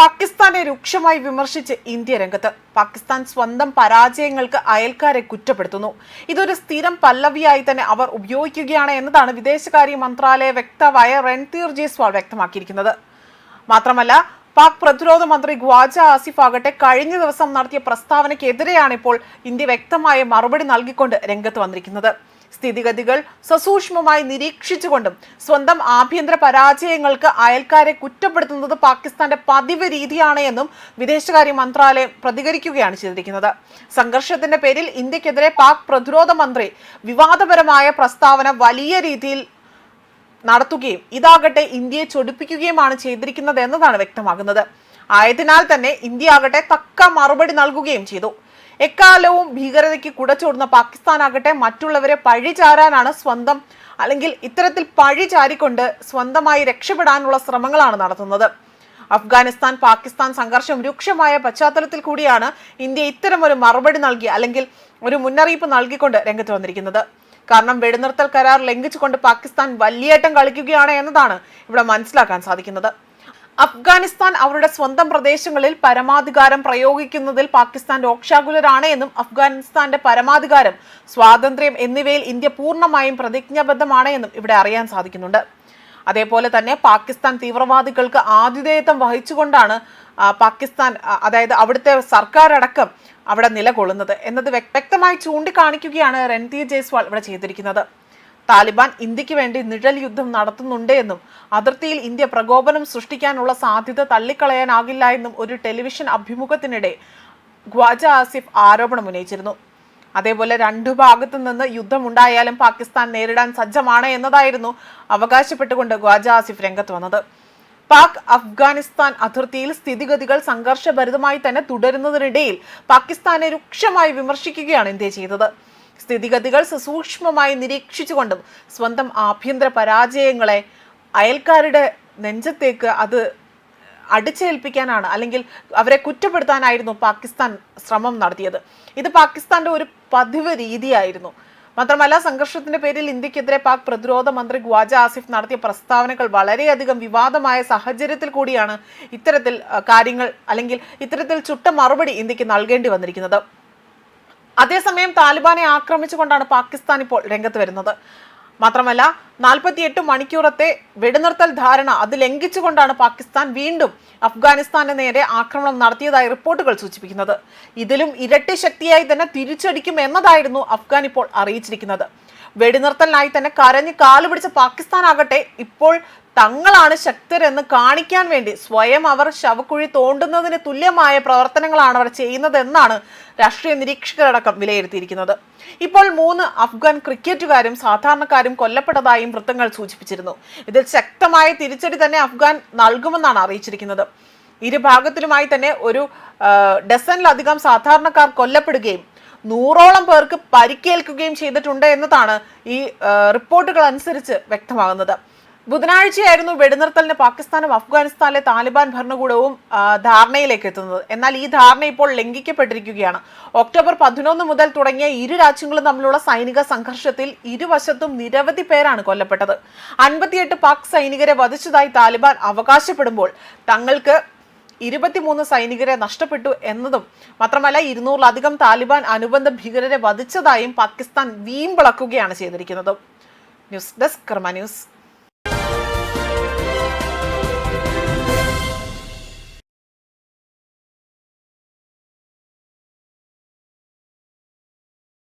പാകിസ്ഥാനെ രൂക്ഷമായി വിമർശിച്ച് ഇന്ത്യ രംഗത്ത്. പാകിസ്ഥാൻ സ്വന്തം പരാജയങ്ങൾക്ക് അയൽക്കാരെ കുറ്റപ്പെടുത്തുന്നു. ഇതൊരു സ്ഥിരം പല്ലവിയായി തന്നെ അവർ ഉപയോഗിക്കുകയാണ് എന്നതാണ് വിദേശകാര്യ മന്ത്രാലയ വക്താവായ രൺധീർ ജയ്സ്വാൾ വ്യക്തമാക്കിയിരിക്കുന്നത്. മാത്രമല്ല പാക് പ്രതിരോധ മന്ത്രി ഖ്വാജ ആസിഫ് ആകട്ടെ കഴിഞ്ഞ ദിവസം നടത്തിയ പ്രസ്താവനയ്ക്കെതിരെയാണ് ഇപ്പോൾ ഇന്ത്യ വ്യക്തമായ മറുപടി നൽകിക്കൊണ്ട് രംഗത്ത് വന്നിരിക്കുന്നത്. സ്ഥിതിഗതികൾ സസൂക്ഷ്മമായി നിരീക്ഷിച്ചുകൊണ്ടും സ്വന്തം ആഭ്യന്തര പരാജയങ്ങൾക്ക് അയൽക്കാരെ കുറ്റപ്പെടുത്തുന്നത് പാകിസ്ഥാന്റെ പതിവ് രീതിയാണ് എന്നും വിദേശകാര്യ മന്ത്രാലയം പ്രതികരിക്കുകയാണ് ചെയ്തിരിക്കുന്നത്. സംഘർഷത്തിന്റെ പേരിൽ ഇന്ത്യക്കെതിരെ പാക് പ്രതിരോധ മന്ത്രി വിവാദപരമായ പ്രസ്താവന വലിയ രീതിയിൽ നടത്തുകയും ഇതാകട്ടെ ഇന്ത്യയെ ചൊടിപ്പിക്കുകയുമാണ് ചെയ്തിരിക്കുന്നത് എന്നതാണ് വ്യക്തമാകുന്നത്. ആയതിനാൽ തന്നെ ഇന്ത്യ ആകട്ടെ തക്ക മറുപടി നൽകുകയും ചെയ്തു. എക്കാലവും ഭീകരതയ്ക്ക് കുടച്ചോടുന്ന പാകിസ്ഥാനാകട്ടെ മറ്റുള്ളവരെ പഴിചാരാനാണ് സ്വന്തം അല്ലെങ്കിൽ ഇത്തരത്തിൽ പഴി ചാരിക്കൊണ്ട് സ്വന്തമായി രക്ഷപ്പെടാനുള്ള ശ്രമങ്ങളാണ് നടത്തുന്നത്. അഫ്ഗാനിസ്ഥാൻ പാകിസ്ഥാൻ സംഘർഷം രൂക്ഷമായ പശ്ചാത്തലത്തിൽ കൂടിയാണ് ഇന്ത്യ ഇത്തരം ഒരു മറുപടി നൽകി അല്ലെങ്കിൽ ഒരു മുന്നറിയിപ്പ് നൽകിക്കൊണ്ട് രംഗത്ത് വന്നിരിക്കുന്നത്. കാരണം വെടിനിർത്തൽ കരാർ ലംഘിച്ചുകൊണ്ട് പാകിസ്ഥാൻ വലിയേട്ടം കളിക്കുകയാണ് എന്നതാണ് ഇവിടെ മനസ്സിലാക്കാൻ സാധിക്കുന്നത്. അഫ്ഗാനിസ്ഥാൻ അവരുടെ സ്വന്തം പ്രദേശങ്ങളിൽ പരമാധികാരം പ്രയോഗിക്കുന്നതിൽ പാകിസ്ഥാൻ രോക്ഷാകുലരാണ് എന്നും അഫ്ഗാനിസ്ഥാന്റെ പരമാധികാരം സ്വാതന്ത്ര്യം എന്നിവയിൽ ഇന്ത്യ പൂർണമായും പ്രതിജ്ഞാബദ്ധമാണ് എന്നും ഇവിടെ അറിയാൻ സാധിക്കുന്നുണ്ട്. അതേപോലെ തന്നെ പാകിസ്ഥാൻ തീവ്രവാദികൾക്ക് ആതിഥേയത്വം വഹിച്ചുകൊണ്ടാണ് പാകിസ്ഥാൻ അതായത് അവിടുത്തെ സർക്കാർ അടക്കം അവിടെ നിലകൊള്ളുന്നത്. എന്നത് വ്യക്- വ്യക്തമായി ചൂണ്ടിക്കാണിക്കുകയാണ് രൺധീർ ജയ്സ്വാൾ ഇവിടെ ചെയ്തിരിക്കുന്നത്. താലിബാൻ ഇന്ത്യയ്ക്ക് വേണ്ടി നിഴൽ യുദ്ധം നടത്തുന്നുണ്ട് എന്നും അതിർത്തിയിൽ ഇന്ത്യ പ്രകോപനം സൃഷ്ടിക്കാനുള്ള സാധ്യത തള്ളിക്കളയാനാകില്ല എന്നും ഒരു ടെലിവിഷൻ അഭിമുഖത്തിനിടെ ഖ്വാജ ആസിഫ് ആരോപണം ഉന്നയിച്ചിരുന്നു. അതേപോലെ രണ്ടു ഭാഗത്തു നിന്ന് യുദ്ധമുണ്ടായാലും പാകിസ്ഥാൻ നേരിടാൻ സജ്ജമാണ് എന്നതായിരുന്നു അവകാശപ്പെട്ടുകൊണ്ട് ഖ്വാജ ആസിഫ് രംഗത്ത് വന്നത്. പാക് അഫ്ഗാനിസ്ഥാൻ അതിർത്തിയിൽ സ്ഥിതിഗതികൾ സംഘർഷഭരിതമായി തന്നെ തുടരുന്നതിനിടയിൽ പാകിസ്ഥാനെ രൂക്ഷമായി വിമർശിക്കുകയാണ് ഇന്ത്യ ചെയ്തത്. സ്ഥിതിഗതികൾ സസൂക്ഷ്മമായി നിരീക്ഷിച്ചുകൊണ്ടും സ്വന്തം ആഭ്യന്തര പരാജയങ്ങളെ അയൽക്കാരുടെ നെഞ്ചത്തേക്ക് അത് അടിച്ചേൽപ്പിക്കാനാണ് അല്ലെങ്കിൽ അവരെ കുറ്റപ്പെടുത്താനായിരുന്നു പാകിസ്ഥാൻ ശ്രമം നടത്തിയത്. ഇത് പാകിസ്ഥാന്റെ ഒരു പതിവ് രീതിയായിരുന്നു. മാത്രമല്ല സംഘർഷത്തിന്റെ പേരിൽ ഇന്ത്യക്കെതിരെ പാക് പ്രതിരോധ മന്ത്രി ഖ്വാജ ആസിഫ് നടത്തിയ പ്രസ്താവനകൾ വളരെയധികം വിവാദമായ സാഹചര്യത്തിൽ കൂടിയാണ് ഇത്തരത്തിൽ കാര്യങ്ങൾ അല്ലെങ്കിൽ ഇത്തരത്തിൽ ചുട്ട മറുപടി ഇന്ത്യയ്ക്ക് നൽകേണ്ടി വന്നിരിക്കുന്നത്. അതേസമയം താലിബാനെ ആക്രമിച്ചുകൊണ്ടാണ് പാകിസ്ഥാൻ ഇപ്പോൾ രംഗത്ത് വരുന്നത്. മാത്രമല്ല നാൽപ്പത്തിയെട്ട് മണിക്കൂറത്തെ വെടിനിർത്തൽ ധാരണ അത് ലംഘിച്ചുകൊണ്ടാണ് പാകിസ്ഥാൻ വീണ്ടും അഫ്ഗാനിസ്ഥാന് നേരെ ആക്രമണം നടത്തിയതായി റിപ്പോർട്ടുകൾ സൂചിപ്പിക്കുന്നത്. ഇതിലും ഇരട്ടി ശക്തിയായി തന്നെ തിരിച്ചടിക്കും എന്നതായിരുന്നു അഫ്ഗാൻ ഇപ്പോൾ അറിയിച്ചിരിക്കുന്നത്. വെടിനിർത്തലിനായി തന്നെ കരഞ്ഞ് കാലു പിടിച്ച പാകിസ്ഥാനാകട്ടെ ഇപ്പോൾ തങ്ങളാണ് ശക്തരെന്ന് കാണിക്കാൻ വേണ്ടി സ്വയം അവർ ശവക്കുഴി തോണ്ടുന്നതിന് തുല്യമായ പ്രവർത്തനങ്ങളാണ് അവർ ചെയ്യുന്നതെന്നാണ് രാഷ്ട്രീയ നിരീക്ഷകരടക്കം വിലയിരുത്തിയിരിക്കുന്നത്. ഇപ്പോൾ മൂന്ന് അഫ്ഗാൻ ക്രിക്കറ്റുകാരും സാധാരണക്കാരും കൊല്ലപ്പെട്ടതായും വൃത്തങ്ങൾ സൂചിപ്പിച്ചിരുന്നു. ഇതിൽ ശക്തമായ തിരിച്ചടി തന്നെ അഫ്ഗാൻ നൽകുമെന്നാണ് അറിയിച്ചിരിക്കുന്നത്. ഇരുഭാഗത്തിലുമായി തന്നെ ഒരു ഡസനിലധികം സാധാരണക്കാർ കൊല്ലപ്പെടുകയും നൂറോളം പേർക്ക് പരിക്കേൽക്കുകയും ചെയ്തിട്ടുണ്ട് എന്നതാണ് ഈ റിപ്പോർട്ടുകൾ അനുസരിച്ച് വ്യക്തമാകുന്നത്. ബുധനാഴ്ചയായിരുന്നു വെടിനിർത്തലിന് പാകിസ്ഥാനും അഫ്ഗാനിസ്ഥാനിലെ താലിബാൻ ഭരണകൂടവും ധാരണയിലേക്ക് എത്തുന്നത്. എന്നാൽ ഈ ധാരണ ഇപ്പോൾ ലംഘിക്കപ്പെട്ടിരിക്കുകയാണ്. ഒക്ടോബർ പതിനൊന്ന് മുതൽ തുടങ്ങിയ ഇരു രാജ്യങ്ങളും തമ്മിലുള്ള സൈനിക സംഘർഷത്തിൽ ഇരുവശത്തും നിരവധി പേരാണ് കൊല്ലപ്പെട്ടത്. അൻപത്തിയെട്ട് പാക് സൈനികരെ വധിച്ചതായി താലിബാൻ അവകാശപ്പെടുമ്പോൾ തങ്ങൾക്ക് ഇരുപത്തിമൂന്ന് സൈനികരെ നഷ്ടപ്പെട്ടു എന്നതും മാത്രമല്ല ഇരുന്നൂറിലധികം താലിബാൻ അനുബന്ധ ഭീകരരെ വധിച്ചതായും പാകിസ്ഥാൻ വീമ്പിളക്കുകയാണ് ചെയ്തിരിക്കുന്നത്. News desk Karma news.